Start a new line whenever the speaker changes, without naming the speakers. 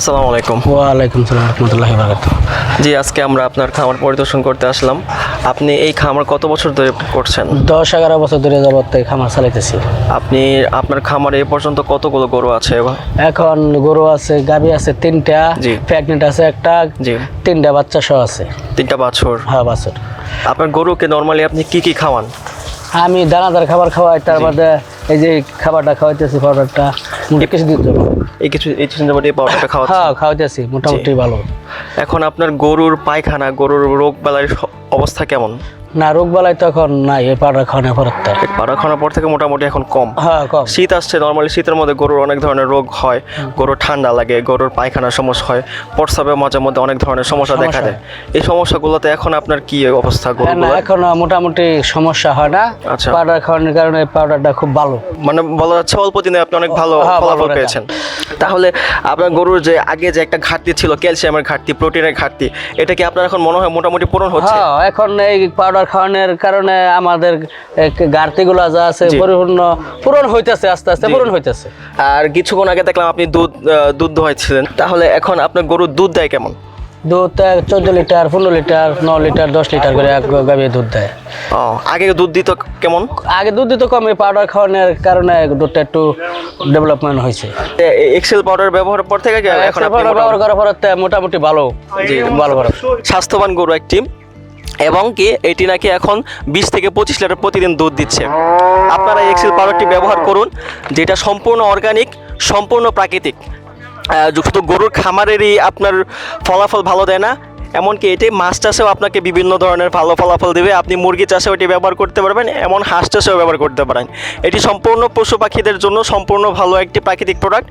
আসসালামু আলাইকুম।
ওয়ালাইকুম সালাম রহমতুল্লাহি বারাকাত
জি আজকে আমরা আপনার খামার পরিদর্শন করতে আসলাম। আপনি এই খামার কত বছর ধরে করছেন?
দশ এগারো বছর ধরে যাবত এই খামার চালাইতেছি।
আপনি আপনার খামারে এ পর্যন্ত কতগুলো গরু আছে
এখন গরু আছে গাবি আছে তিনটা
জি।
প্রেগনেন্ট আছে একটা
জি।
তিনটা বাচ্চা সহ আছে।
তিনটা বাছর।
হ্যাঁ বাছুর।
আপনার গরুকে নর্মালি আপনি কি কি খাওয়ান?
আমি দানাদার খাবার খাওয়াই তার মধ্যে এই যে খাবারটা খাওয়াইতেছি পাউডারটা দিতে হবে
এই কিছু এই চিন্তাবাটি পাউডারটা খাওয়া
হ্যাঁ খাওয়াইতেছি মোটামুটি ভালো।
এখন আপনার গরুর পায়খানা গরুর রোগ বেলার অবস্থা কেমন?
না রোগ বালাই তো এখন নাই এই পাউডার খাওয়ানোর পর তো।
পাড়া খাওয়ানোর পর থেকে মোটামুটি এখন কম।
হ্যাঁ কম।
শীত আসছে নর্মালি শীতের মধ্যে গরুর অনেক ধরনের রোগ হয় গরুর ঠান্ডা লাগে গরুর পায়খানার সমস্যা হয় প্রস্রাবের মাঝে মধ্যে অনেক ধরনের সমস্যা দেখা দেয়। এই সমস্যাগুলোতে এখন আপনার কি অবস্থা
না এখন মোটামুটি সমস্যা হয় না।
আচ্ছা।
পাউডার খাওয়ানোর কারণে পাউডারটা খুব ভালো।
মানে বলা যাচ্ছে অল্প দিনে আপনি অনেক ভালো
হ্যাঁ, ভালো
ফলাফল পেয়েছেন। তাহলে আপনার গরুর যে আগে যে একটা ঘাটতি ছিল ক্যালসিয়ামের ঘাটতি প্রোটিনের ঘাটতি এটা কি আপনার এখন মনে হয় মোটামুটি পূরণ হচ্ছে?
হ্যাঁ এখন এই পাউডার খাওয়ানোর কারণে আমাদের ঘাটতিগুলো যা আছে পরিপূর্ণ পূরণ হইতেছে আস্তে আস্তে পূরণ হইতেছে।
আর কিছুক্ষণ আগে দেখলাম আপনি দুধ দুধ দোহাইছিলেন। তাহলে এখন আপনার গরুর দুধ দেয় কেমন?
দুধ চোদ্দ লিটার পনেরো লিটার ন লিটার দশ লিটার করে এক গাভী দুধ দেয়।
ও, আগে দুধ দিত কেমন?
আগে দুধ দিত কমে পাউডার খাওয়ানোর কারণে দুধটা একটু ডেভেলপমেন্ট হয়েছে।
এক্সেল পাউডার ব্যবহারের পর থেকে এখন
পাউডার ব্যবহার
মোটামুটি-
করার পর মোটামুটি ভালো ভালো ভালো।
স্বাস্থ্যবান গরু একটি এবং কি এটি নাকি এখন বিশ থেকে পঁচিশ লিটার প্রতিদিন দুধ দিচ্ছে। আপনারা এক্সেল পাউডারটি ব্যবহার করুন, যেটা সম্পূর্ণ অর্গানিক সম্পূর্ণ প্রাকৃতিক। শুধু গরুর খামারেরই আপনার ফলাফল ভালো দেয় না। এমনকি এটি মাছ চাষেও আপনাকে বিভিন্ন ধরনের ভালো ফলাফল দেবে। আপনি মুরগি চাষেও এটি ব্যবহার করতে পারবেন, এমন হাঁস চাষেও ব্যবহার করতে পারেন। এটি সম্পূর্ণ পশু পাখিদের জন্য সম্পূর্ণ ভালো একটি প্রাকৃতিক প্রোডাক্ট